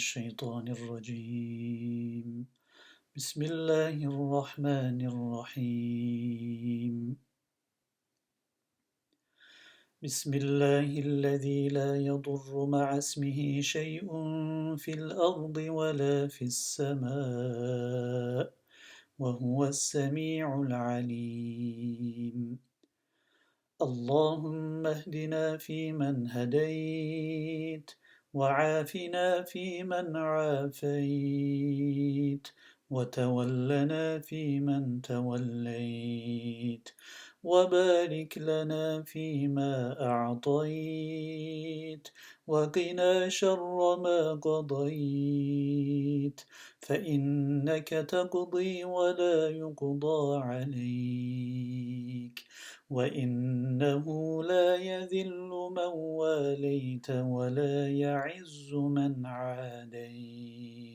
الشيطان الرجيم. بسم الله الرحمن الرحيم. بسم الله الذي لا يضر مع اسمه شيء في الأرض ولا في السماء وهو السميع العليم. اللهم اهدنا فيمن هديت وعافنا فيمن عافيت. وتولنا فيمن توليت وبارك لنا فيما أعطيت وقنا شر ما قضيت فإنك تقضي ولا يقضى عليك وإنه لا يذل من واليت ولا يعز من عاديت.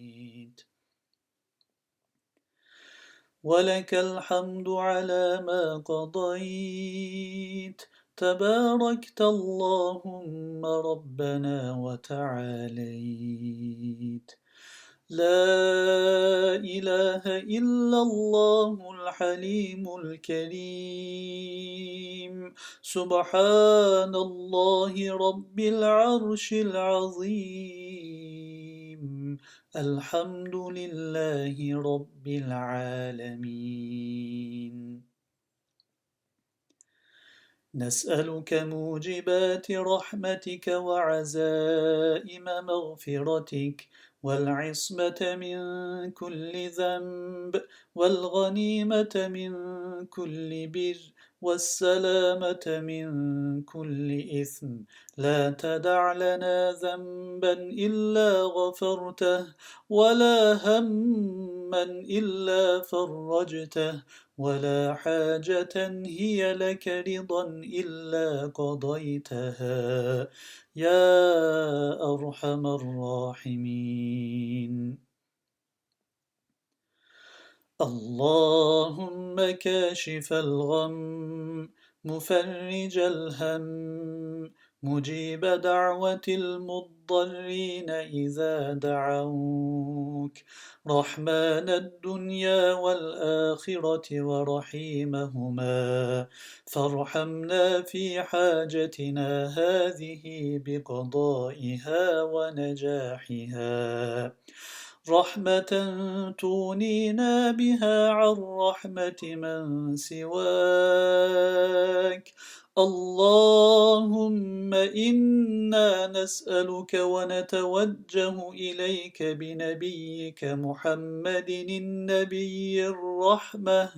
ولك الحمد على ما قضيت. تباركت اللهم ربنا وتعاليت. لا إله إلا الله الحليم الكريم. سبحان الله رب العرش العظيم. الحمد لله رب العالمين. نسألك موجبات رحمتك وعزائم مغفرتك والعصمة من كل ذنب والغنيمة من كل بر والسلامة من كل إثم. لا تدع لنا ذنبا إلا غفرته ولا هما إلا فرجته ولا حاجة هي لك رضا إلا قضيتها. يا أرحم الراحمين. اللهم كاشف الغم مفرج الهم مجيب دعوة المضطرين إذا دعوك. رحمن الدنيا والآخرة ورحيمهما. فارحمنا في حاجتنا هذه بقضائها ونجاحها. رحمة تونينا بها عن رحمة من سواك. اللهم إنا نسألك ونتوجه إليك بنبيك محمد النبي الرحمة.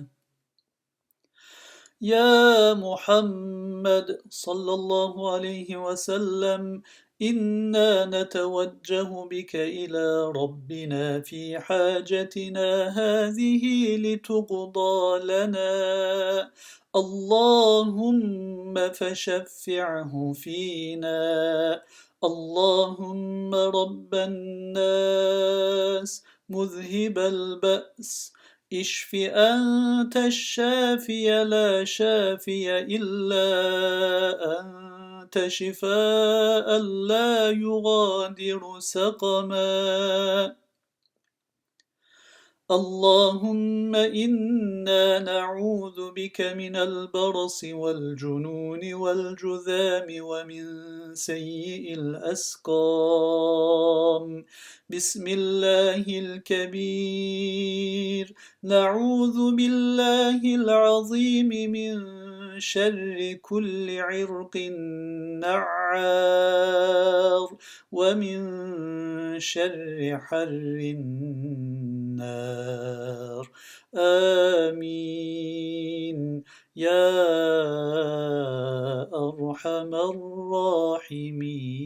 يا محمد صلى الله عليه وسلم إنا نتوجه بك إلى ربنا في حاجتنا هذه لتقضى لنا اللهم فشفعه فينا اللهم رب الناس مذهب البأس اشف أنت الشافي لا شافي إلا أنت شفاء لا يغادر سقما. اللهم إنا نعوذ بك من البرص والجنون والجذام ومن سيء الأسقام. بسم الله الكبير. نعوذ بالله العظيم من شر كل عرق نعار ومن شر حر النار. آمين. يا أرحم الراحمين.